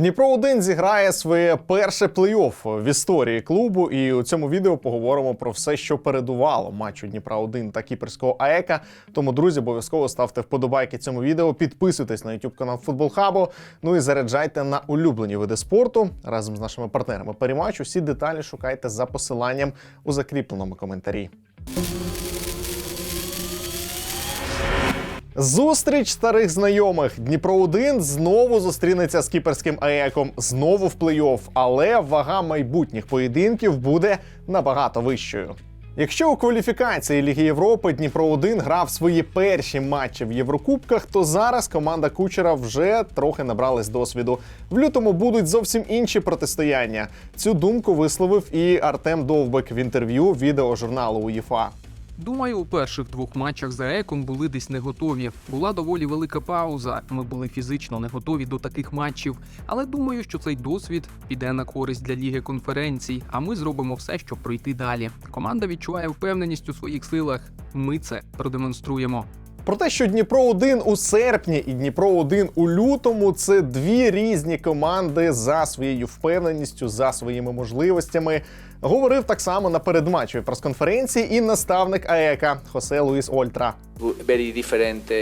Дніпро 1 зіграє своє перше плей-офф в історії клубу. І у цьому відео поговоримо про все, що передувало матчу Дніпра 1 та кіперського АЕКа. Тому, друзі, обов'язково ставте вподобайки цьому відео, підписуйтесь на YouTube канал Футбол Хабу. Ну і заряджайте на улюблені види спорту разом з нашими партнерами. Перемач усі деталі шукайте за посиланням у закріпленому коментарі. Зустріч старих знайомих. Дніпро 1 знову зустрінеться з кіперським АЕКом, знову в плей-офф, але вага майбутніх поєдинків буде набагато вищою. Якщо у кваліфікації Ліги Європи Дніпро 1 грав свої перші матчі в Єврокубках, то зараз команда Кучера вже трохи набралась досвіду. В лютому будуть зовсім інші протистояння. Цю думку висловив і Артем Довбик в інтерв'ю відеожурналу УЄФА. Думаю, у перших двох матчах за еком були десь не готові. Була доволі велика пауза. Ми були фізично не готові до таких матчів. Але думаю, що цей досвід піде на користь для ліги конференцій. А ми зробимо все, щоб пройти далі. Команда відчуває впевненість у своїх силах. Ми це продемонструємо. Про те, що Дніпро 1 у серпні і Дніпро 1 у лютому це дві різні команди за своєю впевненістю, за своїми можливостями. Говорив так само на передматчевій прес-конференції і наставник АЕКа Хосе Луїс Ольтра. very different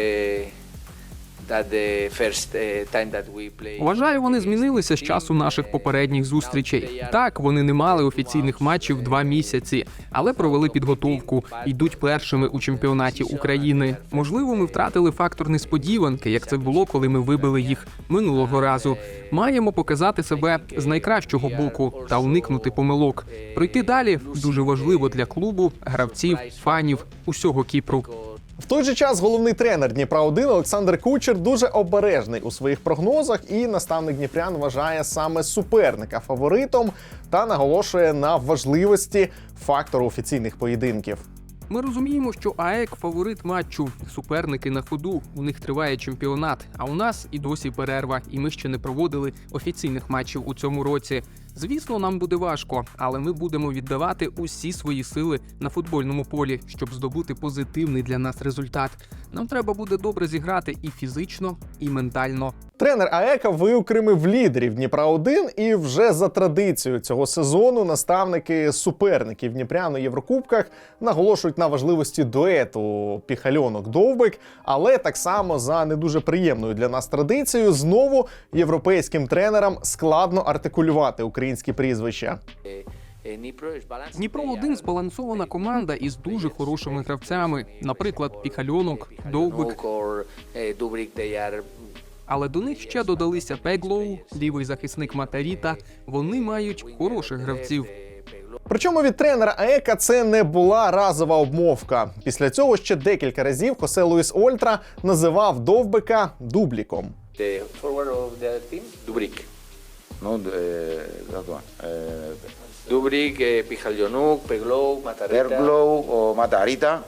Вважаю, вони змінилися з часу наших попередніх зустрічей. Так, вони не мали офіційних матчів два місяці, але провели підготовку. Йдуть першими у чемпіонаті України. Можливо, ми втратили фактор несподіванки, як це було, коли ми вибили їх минулого разу. Маємо показати себе з найкращого боку та уникнути помилок. Пройти далі дуже важливо для клубу, гравців, фанів, усього Кіпру. В той же час головний тренер Дніпра 1 Олександр Кучер дуже обережний у своїх прогнозах, і наставник Дніпрян вважає саме суперника фаворитом та наголошує на важливості фактору офіційних поєдинків. Ми розуміємо, що АЕК фаворит матчу. Суперники на ходу. У них триває чемпіонат. А у нас і досі перерва, і ми ще не проводили офіційних матчів у цьому році. Звісно, нам буде важко, але ми будемо віддавати усі свої сили на футбольному полі, щоб здобути позитивний для нас результат. Нам треба буде добре зіграти і фізично, і ментально. Тренер АЕКа виокремив лідерів Дніпра 1 і вже за традицією цього сезону наставники суперників Дніпрян у Єврокубках наголошують на важливості дуету Піхальонок Довбик, але так само за не дуже приємною для нас традицією знову європейським тренерам складно артикулювати українські прізвища. Дніпро They 1 збалансована команда із дуже хорошими гравцями, наприклад, Піхальонок, Довбик. Але до них ще додалися Пеглоу, лівий захисник Матаріта. Вони мають хороших гравців. Причому від тренера АЕКа це не була разова обмовка. Після цього ще декілька разів Хосе Луїс Ольтра називав Довбика дубліком. the Dubrik, uh, Pichalonok, Peglow, Matarrita. Verglow or Matarita.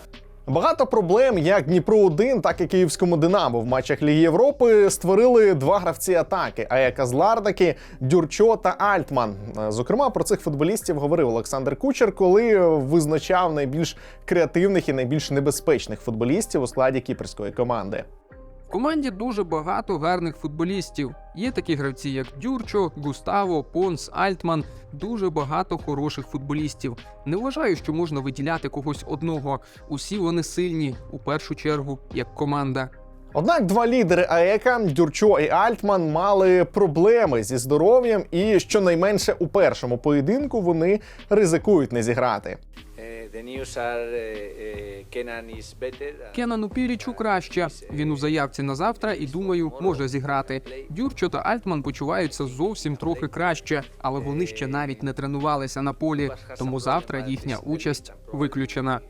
Багато проблем як Дніпро 1 так і Київському Динамо в матчах Ліги Європи створили два гравці атаки: Аека Злардаки, Дюрчо та Альтман. Е, Зокрема, про цих футболістів говорив Олександр Кучер, коли визначав найбільш креативних і найбільш небезпечних футболістів у складі кіперської команди. Команді дуже багато гарних футболістів. Є такі гравці, як Дюрчо, Густаво, Понс, Альтман. Дуже багато хороших футболістів. Не вважаю, що можна виділяти когось одного. Усі вони сильні у першу чергу як команда. Однак два лідери АЕКа Дюрчо і Альтман мали проблеми зі здоров'ям, і щонайменше у першому поєдинку вони ризикують не зіграти. Is better. uh, Кенану Пірічу краще. Він у заявці на завтра і думаю, може зіграти. Дюрчо та Альтман почуваються зовсім трохи краще, але вони ще навіть не тренувалися на полі. Тому завтра їхня участь виключена.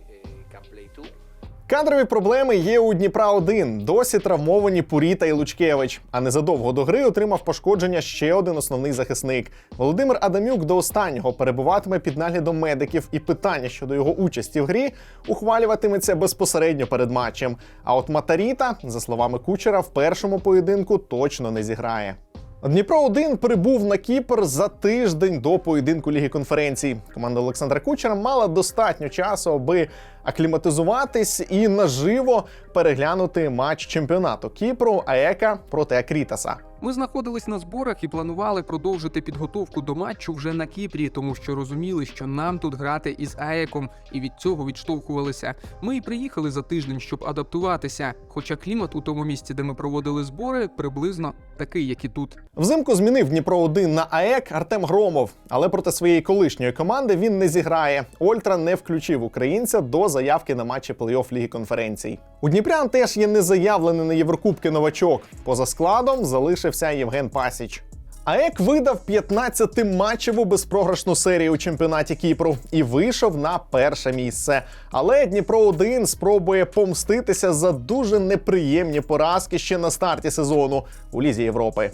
Кадрові проблеми є у Дніпра 1 Досі травмовані Пуріта і Лучкевич. А незадовго до гри отримав пошкодження ще один основний захисник. Володимир Адамюк до останнього перебуватиме під наглядом медиків, і питання щодо його участі в грі ухвалюватиметься безпосередньо перед матчем. А от Матаріта, за словами Кучера, в першому поєдинку точно не зіграє. Дніпро 1 прибув на Кіпр за тиждень до поєдинку Ліги конференцій. Команда Олександра Кучера мала достатньо часу, аби акліматизуватись і наживо переглянути матч чемпіонату Кіпру АЕКа проти Акрітаса. Ми знаходились на зборах і планували продовжити підготовку до матчу вже на Кіпрі, тому що розуміли, що нам тут грати із АЕКом, і від цього відштовхувалися. Ми і приїхали за тиждень, щоб адаптуватися. Хоча клімат у тому місці, де ми проводили збори, приблизно такий, як і тут. Взимку змінив Дніпро 1 на АЕК Артем Громов, але проти своєї колишньої команди він не зіграє. Ольтра не включив українця до заявки на матчі плей-офф Ліги конференцій. У Дніпрян теж є незаявлений на Єврокубки новачок. Поза складом залишився Євген Пасіч. АЕК видав 15-матчеву безпрограшну серію у чемпіонаті Кіпру і вийшов на перше місце. Але Дніпро 1 спробує помститися за дуже неприємні поразки ще на старті сезону у Лізі Європи.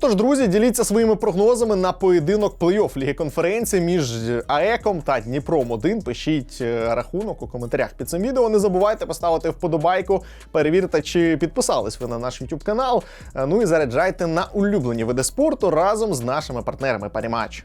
Отож, друзі, діліться своїми прогнозами на поєдинок плей-офф Ліги конференції між АЕКом та Дніпром 1. Пишіть е, рахунок у коментарях під цим відео. Не забувайте поставити вподобайку, перевірте, чи підписались ви на наш YouTube канал. Е, Ну і заряджайте на улюблені види спорту разом з нашими партнерами Парімач.